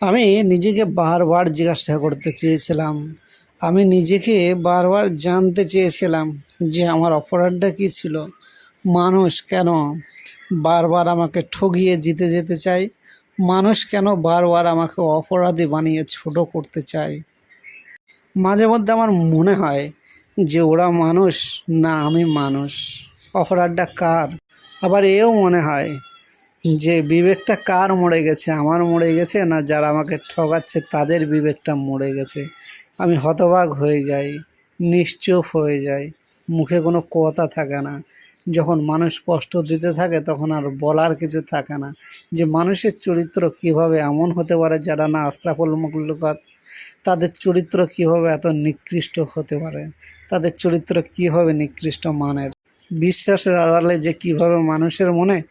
আমি নিজেকে বারবার জিজ্ঞাসা করতে চেয়েছিলাম। আমি নিজেকে বারবার জানতে চেয়েছিলাম যে আমার অপরাধটা কী ছিল। মানুষ কেন বারবার আমাকে ঠগিয়ে জিতে যেতে চায়? মানুষ কেন বারবার আমাকে অপরাধী বানিয়ে ছোট করতে চায়? মাঝে মধ্যে আমার মনে হয় যে ওরা মানুষ না আমি মানুষ। অপরাধটা কার? আবার এও মনে হয় যে বিবেকটা কার মরে গেছে, আমার মরে গেছে না যারা আমাকে ঠকাচ্ছে তাদের বিবেকটা মরে গেছে? আমি হতবাক হয়ে যাই, নিশ্চুপ হয়ে যাই, মুখে কোনো কথা থাকে না। যখন মানুষ কষ্ট দিতে থাকে তখন আর বলার কিছু থাকে না। যে মানুষের চরিত্র কীভাবে এমন হতে পারে যারা না আশরাফুল মুখলুকাত? তাদের চরিত্র কীভাবে এত নিকৃষ্ট হতে পারে? তাদের চরিত্র কীভাবে নিকৃষ্ট মানের? বিশ্বাসের আড়ালে যে কীভাবে মানুষের মনে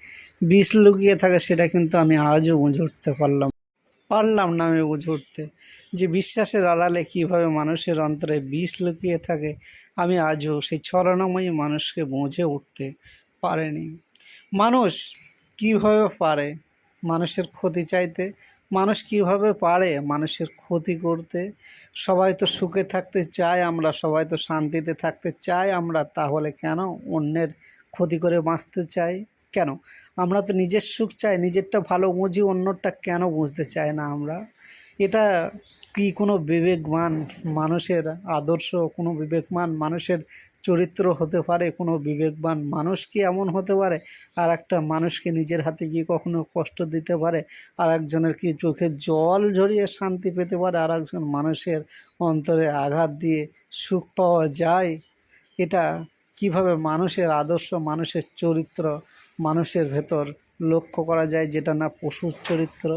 বিষ লুকিয়ে থাকে সেটা কিন্তু আমি আজও বুঝে উঠতে পারলাম। পারলাম না আমি বুঝে উঠতে। যে বিশ্বাসের আড়ালে কীভাবে মানুষের অন্তরে বিষ লুকিয়ে থাকে, আমি আজও সেই ছলনাময়ী মানুষকে বুঝে উঠতে পারেনি। মানুষ কীভাবে পারে মানুষের ক্ষতি চাইতে? মানুষ কীভাবে পারে মানুষের ক্ষতি করতে? সবাই তো সুখে থাকতে চায় আমরা, সবাই তো শান্তিতে থাকতে চাই আমরা, তাহলে কেন অন্যের ক্ষতি করে বাঁচতে চাই? কেন? আমরা তো নিজের সুখ চাই, নিজেরটা ভালো বুঝি অন্যটা কেন বুঝতে চাই না আমরা? এটা কি কোনো বিবেকবান মানুষের আদর্শ, কোনো বিবেকবান মানুষের চরিত্র হতে পারে? কোনো বিবেকবান মানুষ কি এমন হতে পারে? আর একটা মানুষকে নিজের হাতে গিয়ে কখনো কষ্ট দিতে পারে? আর একজনের কি চোখে জল ঝরিয়ে শান্তি পেতে পারে? আর একজন মানুষের অন্তরে আঘাত দিয়ে সুখ পাওয়া যায়? এটা কীভাবে মানুষের আদর্শ, মানুষের চরিত্র মানুষের ভেতর লক্ষ্য করা যায় যেটা না পশুর চরিত্র।